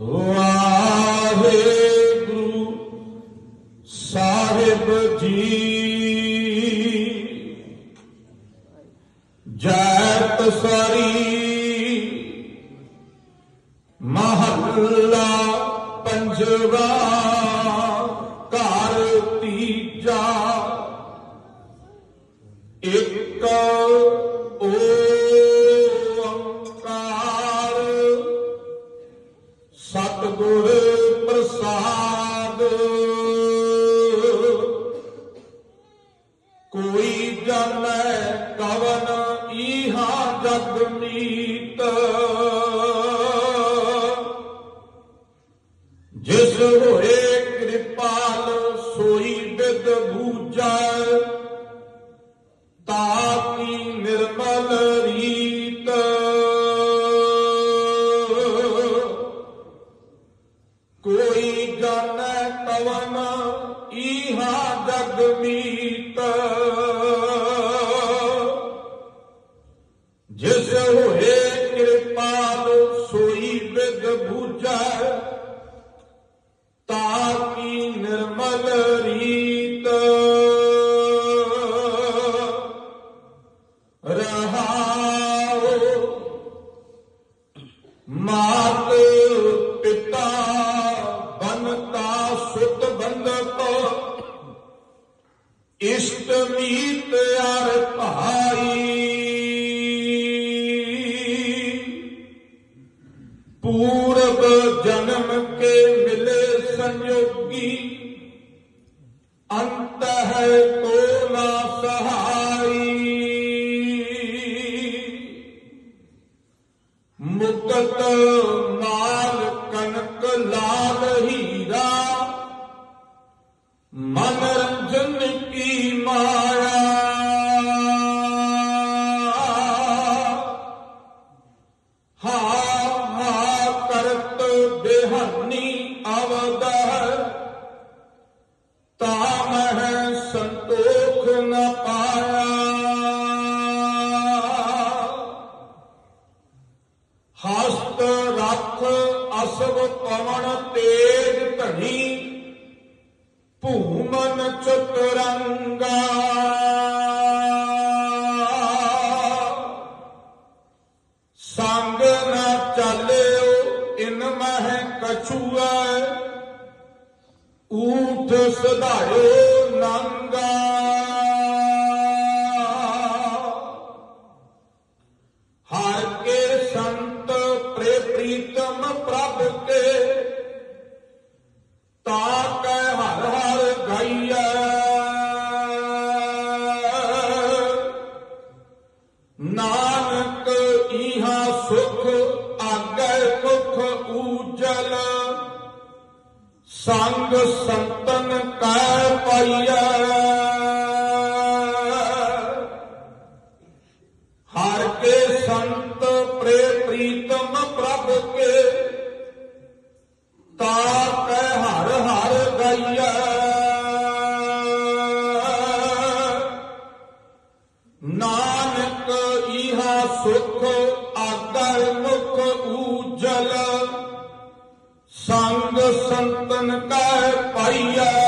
ਵਾਹਿਗੁਰੂ ਸਾਹਿਬ ਜੀ। ਜੈ ਤਸਰੀ ਮਹੱਲਾ ਪੰਜਵਾ ਘਰ ਤੀਜਾ। ਇੱਕ ਓ ਸਤਿਗੁਰ ਪ੍ਰਸਾਦ। ਕੋਈ ਜਾਣੈ ਕਵਨ ਈਹਾ ਜਗ ਮੀਤ। ਕੋਈ ਜਾਣੈ ਕਵਨ ਈਹਾ ਜਗ ਮੀਤ। ਜਿਸ ਹੋਏ ਕਿਰਪਾਲ ਸੋਈ ਬਿਦ ਬੂਝੈ ਤਾਕੀ ਨਿਰਮਲ ਰੀਤ। ਰਹਾਉ ਮਾਤ ਇਸ਼ਟ ਮੀਤ ਹਸਤ ਰਥ ਅਸਬ ਪਵਨ ਤੇਜ ਧਣੀ ਭੂਮਨ ਚਤੁਰੰਗਾ। ਸੰਗ ਨਾ ਚਾਲਿਓ, ਇਨ ਮਹਿ ਕਛੂਆ ਊਠ ਸਧਾਇਓ ਨੰਗਾ। ਸੰਗ ਸੰਤਨ ਕੈ ਪਾਈਐ। ਹਰ ਕੇ ਸੰਤ ਪ੍ਰੇ ਪ੍ਰੀਤਮ ਪ੍ਰਭ ਕੇ, ਤਾ ਕੈ ਹਰ ਹਰ ਗਾਈਐ। ਨਾਨਕ ਇਹਾ ਸੁਖ ਆਗਰ ਮੁਖ ਊਜਲ, ਸੰਗ ਸੰਤਨ ਕੈ ਪਾਈਐ।